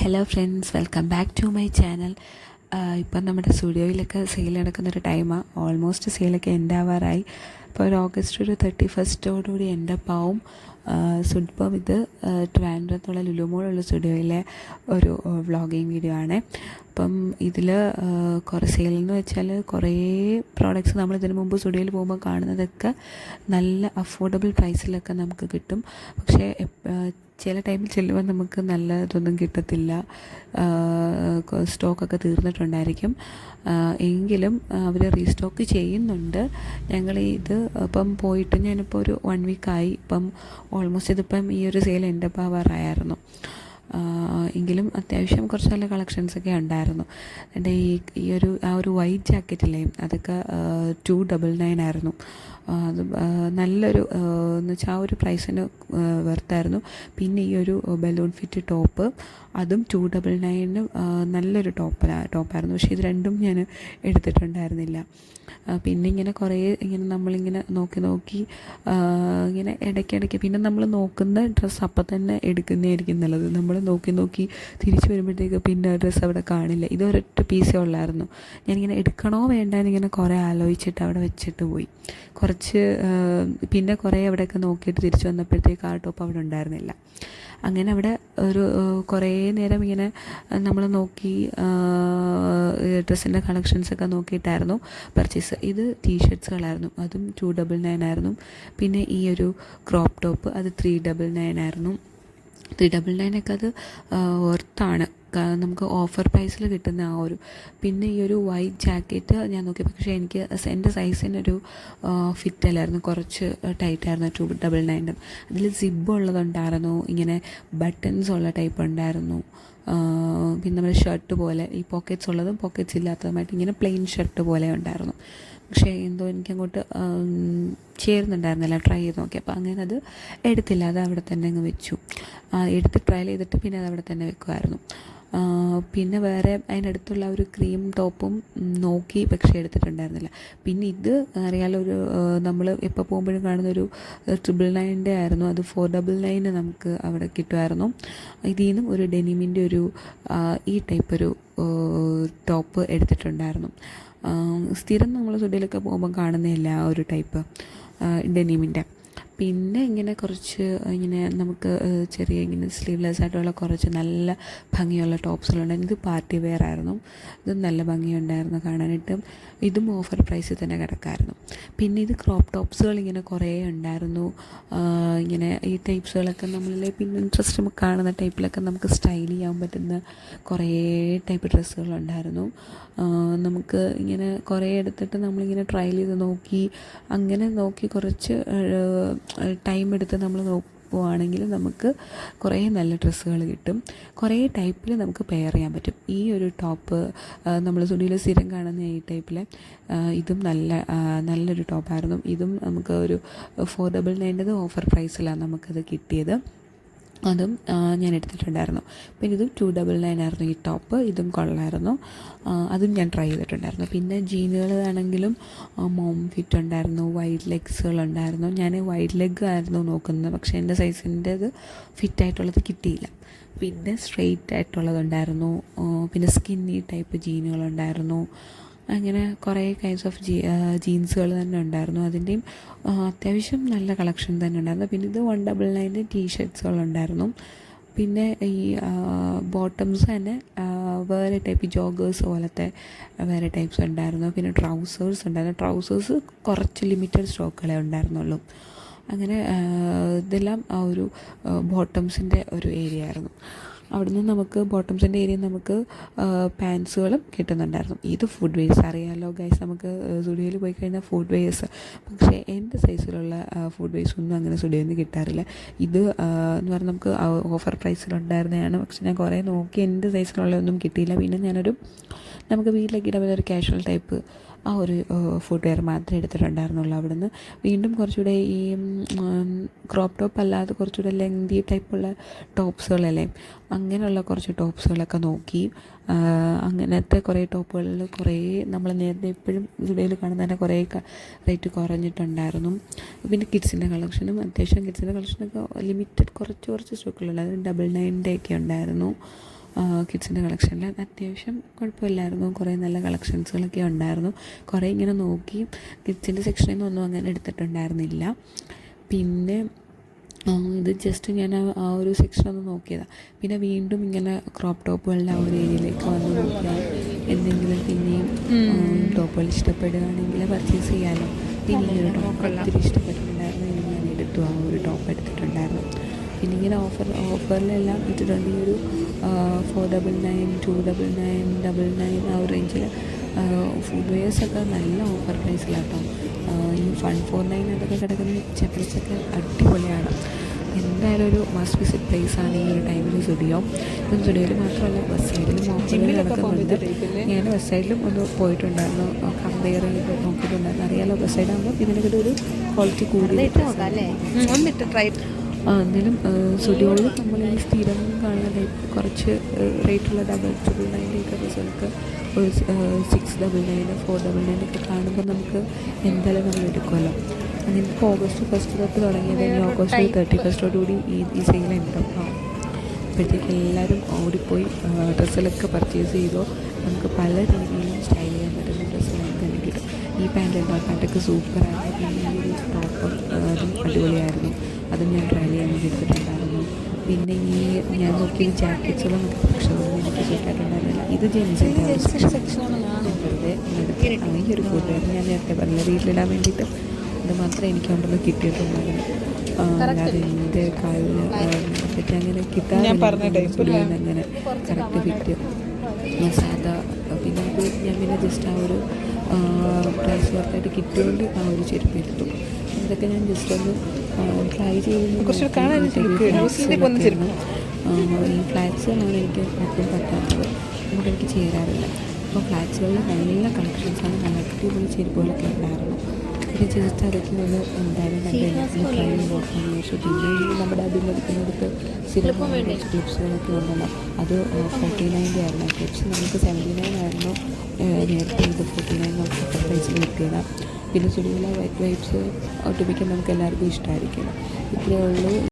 Hello friends welcome back to my channel ഇപ്പം നമ്മുടെ സ്റ്റുഡിയോയിലൊക്കെ sale നടക്കുന്നൊരു ടൈമാണ് ഓൾമോസ്റ്റ് സെയിലൊക്കെ എൻഡ് ആവാറായി. ഇപ്പോൾ ഒരു ഓഗസ്റ്റ് ഒരു തേർട്ടി ഫസ്റ്റോടുകൂടി എന്റെ പാവും സുഡ്പം ഇത് ട്രിവാൻഡ്രത്തുള്ള ലുലുമോളുള്ള സ്റ്റുഡിയോയിലെ ഒരു വ്ളോഗിങ് വീഡിയോ ആണ്. അപ്പം ഇതിൽ കുറേ സെയിൽ എന്ന് വെച്ചാൽ കുറേ പ്രോഡക്റ്റ്സ് നമ്മൾ ഇതിനു മുമ്പ് സ്റ്റുഡിയോയിൽ പോകുമ്പോൾ കാണുന്നതൊക്കെ നല്ല അഫോർഡബിൾ പ്രൈസിലൊക്കെ നമുക്ക് കിട്ടും. പക്ഷേ ചില ടൈമിൽ ചെല്ലുമ്പോൾ നമുക്ക് നല്ല ഇതൊന്നും കിട്ടത്തില്ല. സ്റ്റോക്കൊക്കെ തീർന്നിട്ടുണ്ടായിരിക്കും. എങ്കിലും അവർ റീസ്റ്റോക്ക് ചെയ്യുന്നുണ്ട്. ഞങ്ങൾ ഇത് ഇപ്പം പോയിട്ട് ഞാനിപ്പോൾ ഒരു വൺ വീക്കായി ഇപ്പം ഓൾമോസ്റ്റ് ഇതിപ്പം ഈ ഒരു സെയിൽ എന്റെ ആവാറായിരുന്നു. എങ്കിലും അത്യാവശ്യം കുറച്ച് നല്ല കളക്ഷൻസൊക്കെ ഉണ്ടായിരുന്നു. എന്റെ ഈ ഈ ഒരു ആ ഒരു വൈറ്റ് ജാക്കറ്റില്ലേ അതൊക്കെ ടു ഡബിൾ നയൻ ആയിരുന്നു. അത് നല്ലൊരു എന്ന് വെച്ചാൽ ആ ഒരു പ്രൈസിന് വെർത്തായിരുന്നു പിന്നെ ഈ ഒരു ബലൂൺ ഫിറ്റ് ടോപ്പ് അതും ടു ഡബിൾ നയനും നല്ലൊരു ടോപ്പ് ടോപ്പായിരുന്നു പക്ഷേ ഇത് രണ്ടും ഞാൻ എടുത്തിട്ടുണ്ടായിരുന്നില്ല. പിന്നെ ഇങ്ങനെ കുറേ ഇങ്ങനെ നമ്മളിങ്ങനെ നോക്കി നോക്കി ഇങ്ങനെ ഇടയ്ക്കിടയ്ക്ക് പിന്നെ നമ്മൾ നോക്കുന്ന ഡ്രസ്സ് അപ്പം തന്നെ എടുക്കുന്നതായിരിക്കും നല്ലത്. നമ്മൾ നോക്കി നോക്കി തിരിച്ചു വരുമ്പോഴത്തേക്ക് പിന്നെ ഡ്രസ്സ് അവിടെ കാണില്ല. ഇത് ഒരൊറ്റ പീസേ ഉള്ളായിരുന്നു. ഞാനിങ്ങനെ എടുക്കണോ വേണ്ടെന്ന് ഇങ്ങനെ കുറേ ആലോചിച്ചിട്ട് അവിടെ വെച്ചിട്ട് പോയി. കുറച്ച് പിന്നെ കുറേ അവിടെയൊക്കെ നോക്കിയിട്ട് തിരിച്ചു വന്നപ്പോഴത്തേക്ക് ആ ടോപ്പ് അവിടെ ഉണ്ടായിരുന്നില്ല. അങ്ങനെ അവിടെ ഒരു കുറേ നേരം ഇങ്ങനെ നമ്മൾ നോക്കി ഡ്രസ്സിന്റെ കളക്ഷൻസൊക്കെ നോക്കിയിട്ടായിരുന്നു പർച്ചേസ്. ഇത് ടീഷർട്ട്സുകളായിരുന്നു അതും ടു ഡബിൾ നയൻ ആയിരുന്നു. പിന്നെ ഈ ഒരു ക്രോപ്പ് ടോപ്പ് അത് ത്രീ ഡബിൾ നയൻ ആയിരുന്നു. ത്രീ ഡബിൾ നയനൊക്കെ അത് വർത്താണ് നമുക്ക് ഓഫർ പ്രൈസിൽ കിട്ടുന്ന ആ ഒരു പിന്നെ ഈ ഒരു വൈറ്റ് ജാക്കറ്റ് ഞാൻ നോക്കിയപ്പോൾ പക്ഷേ എനിക്ക് എന്റെ സൈസിനൊരു ഫിറ്റ് അല്ലായിരുന്നു. കുറച്ച് ടൈറ്റ് ആയിരുന്നു ടു ഡബിൾ നയന്റെ അതിൽ സിബ് ഉള്ളതുണ്ടായിരുന്നു. ഇങ്ങനെ ബട്ടൺസ് ഉള്ള ടൈപ്പ് ഉണ്ടായിരുന്നു. പിന്നെ നമ്മുടെ ഷർട്ട് പോലെ ഈ പോക്കറ്റ്സ് ഉള്ളതും പോക്കറ്റ്സ് ഇല്ലാത്തതുമായിട്ട് ഇങ്ങനെ പ്ലെയിൻ ഷർട്ട് പോലെ ഉണ്ടായിരുന്നു. പക്ഷേ എന്തോ എനിക്കങ്ങോട്ട് ചേരുന്നുണ്ടായിരുന്നില്ല. ട്രൈ ചെയ്ത് നോക്കി. അപ്പോൾ അങ്ങനെ അത് എടുത്തില്ല. അത് അവിടെ തന്നെ അങ്ങ് വെച്ചു. എടുത്ത് ട്രയൽ ചെയ്തിട്ട് പിന്നെ അത് അവിടെ തന്നെ വെക്കുമായിരുന്നു പിന്നെ വേറെ അതിനടുത്തുള്ള ഒരു ക്രീം ടോപ്പും നോക്കി പക്ഷേ എടുത്തിട്ടുണ്ടായിരുന്നില്ല. പിന്നെ ഇത് അറിയാലോ ഒരു നമ്മൾ എപ്പോൾ പോകുമ്പോഴും കാണുന്ന ഒരു ട്രിപ്പിൾ നയന്റെ ആയിരുന്നു. അത് ഫോർ ഡബിൾ നയന് നമുക്ക് അവിടെ കിട്ടുമായിരുന്നു. ഇതിൽ നിന്നും ഒരു ഡെനിമിന്റെ ഒരു ഈ ടൈപ്പ് ഒരു ടോപ്പ് എടുത്തിട്ടുണ്ടായിരുന്നു. സ്ഥിരം നമ്മൾ സുഡിയിലൊക്കെ പോകുമ്പോൾ കാണുന്നില്ല ആ ഒരു ടൈപ്പ് ഡെനിമിന്റെ പിന്നെ ഇങ്ങനെ കുറച്ച് ഇങ്ങനെ നമുക്ക് ചെറിയ ഇങ്ങനെ സ്ലീവ്ലെസ് ആയിട്ടുള്ള കുറച്ച് നല്ല ഭംഗിയുള്ള ടോപ്സുകളുണ്ടായിരുന്നു ഇത് പാർട്ടി വെയർ ആയിരുന്നു. ഇത് നല്ല ഭംഗിയുണ്ടായിരുന്നു കാണാനായിട്ടും. ഇതും ഓഫർ പ്രൈസിൽ തന്നെ കിടക്കായിരുന്നു. പിന്നെ ഇത് ക്രോപ്പ് ടോപ്സുകൾ ഇങ്ങനെ കുറേ ഉണ്ടായിരുന്നു. ഇങ്ങനെ ഈ ടൈപ്സുകളൊക്കെ നമ്മളിലെ പിന്നെ ഇൻട്രസ്റ്റ് നമുക്ക് കാണുന്ന ടൈപ്പിലൊക്കെ നമുക്ക് സ്റ്റൈൽ ചെയ്യാൻ പറ്റുന്ന കുറേ ടൈപ്പ് ഡ്രസ്സുകളുണ്ടായിരുന്നു നമുക്ക് ഇങ്ങനെ കുറേ എടുത്തിട്ട് നമ്മളിങ്ങനെ ട്രയൽ ചെയ്ത് നോക്കി അങ്ങനെ നോക്കി കുറച്ച് ടൈം എടുത്ത് നമ്മൾ നോക്കുവാണെങ്കിൽ നമുക്ക് കുറേ നല്ല ഡ്രസ്സുകൾ കിട്ടും. കുറേ ടൈപ്പിൽ നമുക്ക് പെയർ ചെയ്യാൻ പറ്റും. ഈ ഒരു ടോപ്പ് നമ്മൾ തുണിയിൽ സ്ഥിരം കാണുന്ന ഈ ടൈപ്പിലെ ഇതും നല്ല നല്ലൊരു ടോപ്പായിരുന്നു ഇതും നമുക്ക് ഒരു ഫോർ ഡബിൾ നയന്റെത് ഓഫർ പ്രൈസിലാണ് നമുക്കത് കിട്ടിയത്. അതും ഞാൻ എടുത്തിട്ടുണ്ടായിരുന്നു. പിന്നെ ഇതും ടു ഡബിൾ നയൻ ആയിരുന്നു ഈ ടോപ്പ് ഇതും കൊള്ളായിരുന്നു. അതും ഞാൻ ട്രൈ ചെയ്തിട്ടുണ്ടായിരുന്നു. പിന്നെ ജീനുകൾ ആണെങ്കിലും മോം ഫിറ്റ് ഉണ്ടായിരുന്നു. വൈഡ് ലെഗ്സുകൾ ഉണ്ടായിരുന്നു. ഞാൻ വൈഡ് ലെഗ് ആയിരുന്നു നോക്കുന്നത്. പക്ഷേ എന്റെ സൈസിന്റെ ഇത് ഫിറ്റായിട്ടുള്ളത് കിട്ടിയില്ല. പിന്നെ സ്ട്രെയിറ്റ് ആയിട്ടുള്ളതുണ്ടായിരുന്നു. പിന്നെ സ്കിന്നി ടൈപ്പ് ജീനുകളുണ്ടായിരുന്നു അങ്ങനെ കുറേ കൈൻഡ്സ് ഓഫ് ജീ ജീൻസുകൾ തന്നെ ഉണ്ടായിരുന്നു. അതിന്റെയും അത്യാവശ്യം നല്ല കളക്ഷൻ തന്നെ ഉണ്ടായിരുന്നു. പിന്നെ ഇത് വൺ ഡബിൾ നയന്റെ ടീ ഷർട്ട്സുകളുണ്ടായിരുന്നു പിന്നെ ഈ ബോട്ടംസ് തന്നെ വേറെ ടൈപ്പ് ജോഗേഴ്സ് പോലത്തെ വേറെ ടൈപ്സ് ഉണ്ടായിരുന്നു. പിന്നെ ട്രൗസേഴ്സ് ഉണ്ടായിരുന്നു. ട്രൗസേഴ്സ് കുറച്ച് ലിമിറ്റഡ് സ്റ്റോക്കുകളെ ഉണ്ടായിരുന്നുള്ളൂ. അങ്ങനെ ഇതെല്ലാം ആ ഒരു ബോട്ടംസിന്റെ ഒരു ഏരിയ ആയിരുന്നു. അവിടുന്ന് നമുക്ക് ബോട്ടംസിന്റെ ഏരിയ നമുക്ക് പാൻസുകളും കിട്ടുന്നുണ്ടായിരുന്നു. ഇത് ഫുഡ് വേസ് അറിയാമല്ലോ ഗൈസ് നമുക്ക് സ്റ്റുഡിയോയിൽ പോയി കഴിഞ്ഞാൽ ഫുഡ് വേസ് പക്ഷേ എന്റെ സൈസിലുള്ള ഫുഡ് വേസ് ഒന്നും അങ്ങനെ സ്റ്റുഡിയോയിൽ നിന്ന് കിട്ടാറില്ല. ഇത് എന്ന് പറഞ്ഞാൽ നമുക്ക് ഓഫർ പ്രൈസിലുണ്ടായിരുന്നതാണ് പക്ഷെ ഞാൻ കുറേ നോക്കി എന്റെ സൈസിലുള്ള ഒന്നും കിട്ടിയില്ല. പിന്നെ ഞാനൊരു നമുക്ക് വീട്ടിലേക്ക് ഇടാൻ ഒരു കാഷ്വൽ ടൈപ്പ് ആ ഒരു ഫുഡ് വെയർ മാത്രമേ എടുത്തിട്ടുണ്ടായിരുന്നുള്ളൂ അവിടുന്ന്. വീണ്ടും കുറച്ചുകൂടെ ഈ ക്രോപ്പ് ടോപ്പ് അല്ലാതെ കുറച്ചുകൂടെ ലെങ്തി ടൈപ്പുള്ള ടോപ്സുകളല്ലേ അങ്ങനെയുള്ള കുറച്ച് ടോപ്സുകളൊക്കെ നോക്കി അങ്ങനത്തെ കുറേ ടോപ്പുകളിൽ കുറേ നമ്മൾ നേരത്തെ എപ്പോഴും ഇവിടെയിൽ കാണുന്ന തന്നെ കുറേ റേറ്റ് കുറഞ്ഞിട്ടുണ്ടായിരുന്നു. പിന്നെ കിഡ്സിന്റെ കളക്ഷനും അത്യാവശ്യം കിഡ്സിന്റെ കളക്ഷനൊക്കെ ലിമിറ്റഡ് കുറച്ച് കുറച്ച് സ്റ്റോക്കുകളുണ്ട് അത് ഡബിൾ നയന്റെ ഒക്കെ ഉണ്ടായിരുന്നു. കിഡ്സിന്റെ കളക്ഷനിൽ അത്യാവശ്യം കുഴപ്പമില്ലായിരുന്നു. കുറേ നല്ല കളക്ഷൻസുകളൊക്കെ ഉണ്ടായിരുന്നു. കുറേ ഇങ്ങനെ നോക്കി കിഡ്സിന്റെ സെക്ഷനിൽ നിന്നൊന്നും അങ്ങനെ എടുത്തിട്ടുണ്ടായിരുന്നില്ല. പിന്നെ ഇത് ജസ്റ്റ് ഞാൻ ആ ഒരു സെക്ഷൻ ഒന്ന് നോക്കിയതാണ് പിന്നെ വീണ്ടും ഇങ്ങനെ ക്രോപ്പ് ടോപ്പുകളുടെ ആ ഒരു ഏരിയയിലേക്ക് വന്ന് നോക്കിയാൽ എന്തെങ്കിലും പിന്നെയും ടോപ്പുകൾ ഇഷ്ടപ്പെടുകയാണെങ്കിൽ പർച്ചേസ് ചെയ്യാമല്ലോ പിന്നെ ഒരു ടോപ്പ് ഒത്തിരി ഇഷ്ടപ്പെട്ടിട്ടുണ്ടായിരുന്നു ഞാൻ എടുത്തു ആ ഒരു ടോപ്പ് എടുത്തിട്ടുണ്ടായിരുന്നു. പിന്നെ ഇങ്ങനെ ഓഫർ ഓഫറിലെല്ലാം ഇട്ടിട്ടുണ്ട്. ഈ ഒരു four double nine two double nine double nine ആ ഒരു റേഞ്ചിൽ ഫുഡ് വെയേഴ്സൊക്കെ നല്ല ഓഫർ പ്രൈസിലാട്ടോ ഈ വൺ ഫോർ നയൻ അതൊക്കെ കിടക്കുന്ന ചെപ്പൽസൊക്കെ അടിപൊളിയാണ്. എന്തായാലും ഒരു മസ്റ്റ് വിസിറ്റ് പ്ലേസ് ആണ് ഈ ഒരു ടൈമിൽ സ്റ്റുഡിയോ ഇപ്പം സ്റ്റുഡിയോയിൽ മാത്രമല്ല ബസ് സൈഡിലും ഓഫറുകൾ നടക്കുന്നുണ്ട്. ഞാൻ ബസ് സൈഡിലും ഒന്ന് പോയിട്ടുണ്ടായിരുന്നു. കമ്പയർ ചെയ്ത് നോക്കിയിട്ടുണ്ടായിരുന്നു. അറിയാലോ ബസ് സൈഡാകുമ്പോൾ ഇതിനൊക്കെ ഒരു ക്വാളിറ്റി കൂടി ഒന്നിട്ട് ട്രൈ ആ എന്നാലും സ്റ്റുഡിയോയിൽ നമ്മൾ ഈ സ്ഥിരം കാണുന്ന കുറച്ച് റേറ്റുള്ള ഡബിൾ ട്രിപ്പിൾ നയന്റെ ഒക്കെ ഡ്രസ്സുകൾക്ക് ഒരു six double nine four double nine ഒക്കെ കാണുമ്പോൾ നമുക്ക് എന്തായാലും നമ്മൾ എടുക്കുമല്ലോ. അതിനിപ്പോൾ ഓഗസ്റ്റ് ഫസ്റ്റ് തൊട്ട് തുടങ്ങിയത് ഇനി ഓഗസ്റ്റ് തേർട്ടി ഫസ്റ്റോടുകൂടി ഈ ഈ സെയിൽ ഉണ്ടാവും അപ്പോഴത്തേക്ക് എല്ലാവരും ഓടിപ്പോയി ഡ്രസ്സുകളൊക്കെ പർച്ചേസ് ചെയ്തോ നമുക്ക് പല രീതിയിലും സ്റ്റൈൽ ചെയ്യാൻ പറ്റുന്ന ഡ്രസ്സുകൾ നമുക്ക് തന്നെ കിട്ടും. ഈ പാന്റ് ഉണ്ടോ പാന്റൊക്കെ സൂപ്പറായിരുന്നു ഈ ഒരു ടോപ്പ് അതും അടിപൊളിയായിരുന്നു. അതും ഞാൻ ട്രൈ ചെയ്യാൻ വേണ്ടി എടുത്തിട്ടുണ്ടായിരുന്നു പിന്നെ ഈ ഞാൻ നോക്കിയ ജാക്കറ്റ്സുകളും സെക്ഷനുകളും എനിക്ക് സെറ്റായിട്ടുണ്ടായിരുന്നില്ല ഇത് ജെൻസിന്റെ വെറുതെ ഈ ഒരു കൂട്ടുകാരൻ ഞാൻ നേരത്തെ പറഞ്ഞില്ല വീട്ടിലിടാൻ വേണ്ടിയിട്ട്. അത് മാത്രമേ എനിക്ക് അവിടുന്ന് കിട്ടിയിട്ടുണ്ടായിരുന്നു അല്ലാതെ എന്റെ കാലിന് പറ്റി അങ്ങനെ കിട്ടാറില്ല അങ്ങനെ കറക്റ്റ് ഫിറ്റ് ഞാൻ സാധാ പിന്നെ ഇത് ഞാൻ പിന്നെ ജസ്റ്റ് ആ ഒരു പ്രൈസ് വർക്കായിട്ട് കിട്ടിയോണ്ട് ആ ഒരു ചെരുപ്പ് എടുത്തു. ഇതൊക്കെ ഞാൻ ജസ്റ്റ് ഒന്ന് ട്രൈ കുറച്ചുകൂടെ കാണാൻ. ഈ ഫ്ലാറ്റ്സുകളാണ് എനിക്ക് എപ്പോഴും പറ്റാത്തത്. അതുകൊണ്ട് എനിക്ക് ചേരാറില്ല. അപ്പോൾ ഫ്ലാറ്റ്സുകളിൽ നല്ല കളക്ഷൻസാണ് അടിപൊളി ചെരുപ്പുകളൊക്കെ ഉണ്ടായിരുന്നു പിന്നെ ജസ്റ്റ് അതൊക്കെ ഒന്ന് എന്തായാലും ചെയ്ത് ഈ നമ്മുടെ അഭിമുഖത്തിനടുത്ത് കുറച്ച് ക്ലിപ്സുകളൊക്കെ ഉണ്ടല്ലോ. അത് ഫോർട്ടി നയന്റെ ആയിരുന്നു. ക്ലിപ്സ് നമുക്ക് സെവന്റി നയൻ ആയിരുന്നു നേരത്തെ ഇത് ഫോർട്ടി നയൻ നമുക്ക് പ്രൈസിൽ കിട്ടിയത് പിന്നെ സ്റ്റുഡിയോയിലെ വൈറ്റ് വൈബ്സ് ഒട്ടുമിക്ക നമുക്ക് എല്ലാവർക്കും ഇഷ്ടമായിരിക്കും ഇത്രയേ ഉള്ളൂ.